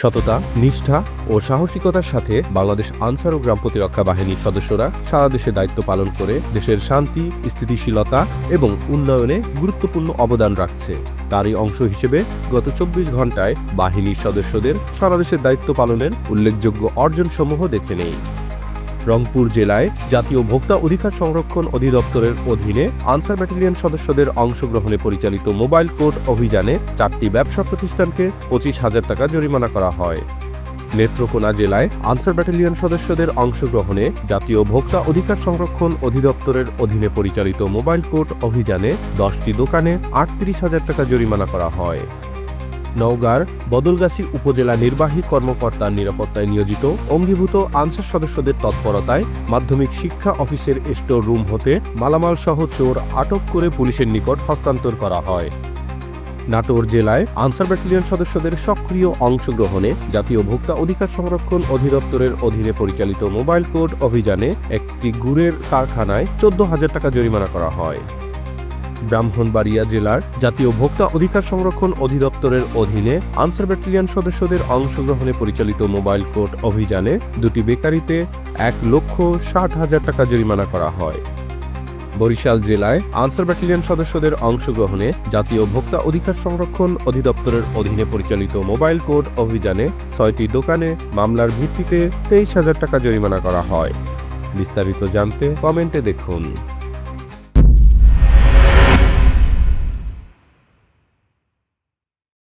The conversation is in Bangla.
সততা, নিষ্ঠা ও সাহসিকতার সাথে বাংলাদেশ আনসার ও গ্রাম প্রতিরক্ষা বাহিনীর সদস্যরা সারা দেশে দায়িত্ব পালন করে দেশের শান্তি, স্থিতিশীলতা এবং উন্নয়নে গুরুত্বপূর্ণ অবদান রাখছে। তারই অংশ হিসেবে গত চব্বিশ ঘন্টায় বাহিনীর সদস্যদের সারা দেশের দায়িত্ব পালনের উল্লেখযোগ্য অর্জনসমূহ দেখে নেই। রংপুর জেলায় জাতীয় ভোক্তা অধিকার সংরক্ষণ অধিদপ্তরের অধীনে আনসার ব্যাটালিয়ন সদস্যদের অংশগ্রহণে পরিচালিত মোবাইল কোর্ট অভিযানে চারটি ব্যবসা প্রতিষ্ঠানকে পঁচিশ হাজার টাকা জরিমানা করা হয়। নেত্রকোনা জেলায় আনসার ব্যাটালিয়ন সদস্যদের অংশগ্রহণে জাতীয় ভোক্তা অধিকার সংরক্ষণ অধিদপ্তরের অধীনে পরিচালিত মোবাইল কোর্ট অভিযানে দশটি দোকানে আটত্রিশ হাজার টাকা জরিমানা করা হয়। নওগাঁর বদলগাছি উপজেলা নির্বাহী কর্মকর্তার নিরাপত্তায় নিয়োজিত, অঙ্গীভূত আনসার সদস্যদের তৎপরতায় মাধ্যমিক শিক্ষা অফিসের স্টোর রুম হতে মালামাল সহ চোর আটক করে পুলিশের নিকট হস্তান্তর করা হয়। নাটোর জেলায় আনসার ব্যাটালিয়ন সদস্যদের সক্রিয় অংশগ্রহণে জাতীয় ভোক্তা অধিকার সংরক্ষণ অধিদপ্তরের অধীনে পরিচালিত মোবাইল কোড অভিযানে একটি গুড়ের কারখানায় চোদ্দ হাজার টাকা জরিমানা করা হয়। ব্রাহ্মণবাড়িয়া জেলার জাতীয় ভোক্তা অধিকার সংরক্ষণ অধিদপ্তরের অধীনে আনসার ব্যাটালিয়ন সদস্যদের অংশগ্রহণে পরিচালিত মোবাইল কোর্ট অভিযানে দুটি বেকারিতে এক লক্ষ ষাট হাজার টাকা জরিমানা করা হয়। বরিশাল জেলায় আনসার ব্যাটালিয়ন সদস্যদের অংশগ্রহণে জাতীয় ভোক্তা অধিকার সংরক্ষণ অধিদপ্তরের অধীনে পরিচালিত মোবাইল কোড অভিযানে ছয়টি দোকানে মামলার ভিত্তিতে তেইশ হাজার টাকা জরিমানা করা হয়। বিস্তারিত জানতে কমেন্টে দেখুন।